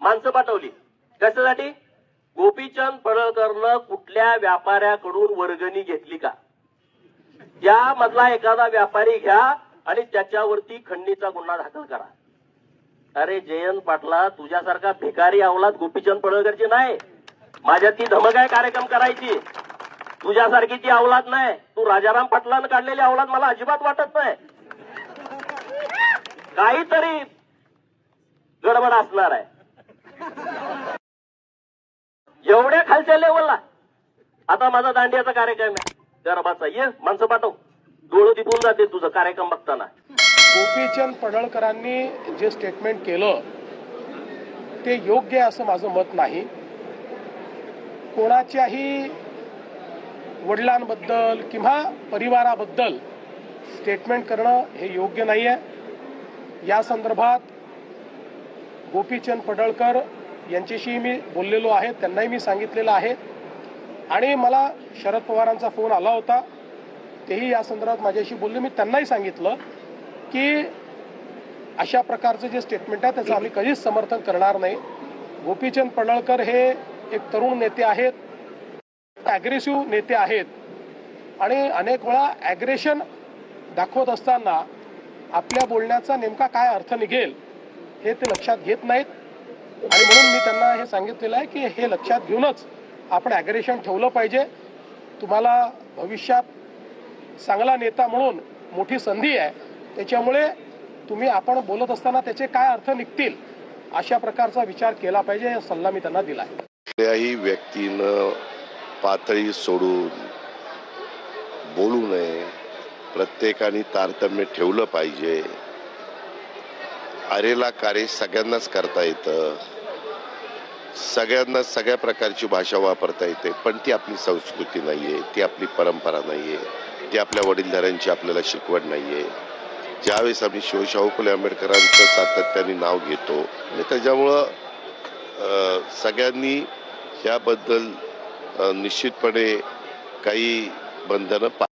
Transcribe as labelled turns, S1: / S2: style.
S1: माणसं पाठवली. कशासाठी? गोपीचंद पडळकरनं कुठल्या व्यापाऱ्याकडून वर्गणी घेतली का? या मधला एखादा व्यापारी घ्या आणि त्याच्यावरती खंडीचा गुन्हा दाखल करा. अरे जयंत पाटला तुझ्यासारखा भिकारी अवलाद गोपीचंद पडळकरची नाही. माझ्यात ती धमक आहे कार्यक्रम करायची. तुझ्यासारखी ती अवलाद नाही. तू राजाराम पाटलानं काढलेली अवलाद मला अजिबात वाटत नाही. काहीतरी गडबड असणार आहे. एवढ्या खालच्या लेवलला आता माझा दांडियाचा कार्यक्रम आहे. गरबाचा ये माणसं पाठव. डोळं दिपून जाते तुझं कार्यक्रम बघताना.
S2: गोपीचंद पडळकरांनी जे स्टेटमेंट केलं ते योग्य आहे असं माझं मत नाही. कोणाच्याही वडिलांबद्दल किंवा परिवाराबद्दल स्टेटमेंट करणं हे योग्य नाही आहे या संदर्भात गोपीचंद पडळकर यांच्याशी मी बोललेलो आहे त्यांनाही मी सांगितलेलं आहे. आणि मला शरद पवारांचा फोन आला होता तेही या संदर्भात माझ्याशी बोलले. मी त्यांनाही सांगितलं की अशा प्रकारचं जे स्टेटमेंट आहे त्याचं आम्ही कधीच समर्थन करणार नाही. गोपीचंद पडळकर हे एक तरुण नेते आहेत ॲग्रेसिव्ह नेते आहेत. आणि अनेक वेळा ॲग्रेशन दाखवत असताना आपल्या बोलण्याचा नेमका काय अर्थ निघेल? हे ते लक्षात घेत नाहीत. आणि म्हणून मी त्यांना हे सांगितलेलं आहे की हे लक्षात घेऊनच आपण ॲग्रेशन ठेवलं पाहिजे. तुम्हाला भविष्यात चांगला नेता म्हणून मोठी संधी आहे. त्याच्यामुळे तुम्ही आपण बोलत असताना त्याचे काय अर्थ निघतील अशा प्रकारचा विचार केला पाहिजे हा सल्ला मी त्यांना दिला आहे.
S3: कुठल्याही व्यक्तीनं पातळी सोडून बोलू नये. प्रत्येकाने तारतम्य ठेवलं पाहिजे. अरेला कार्य सगळ्यांनाच करता येतं. सगळ्यांना सगळ्या प्रकारची भाषा वापरता येते पण ती आपली संस्कृती नाही आहे ती आपली परंपरा नाही आहे ती आपल्या वडीलधाऱ्यांची आपल्याला शिकवण नाही आहे ज्यावेळेस आम्ही शिवशाहू फुले आंबेडकरांचं सातत्याने नाव घेतो आणि त्याच्यामुळं सगळ्यांनी याबद्दल निश्चितपणे काही बंधनं पा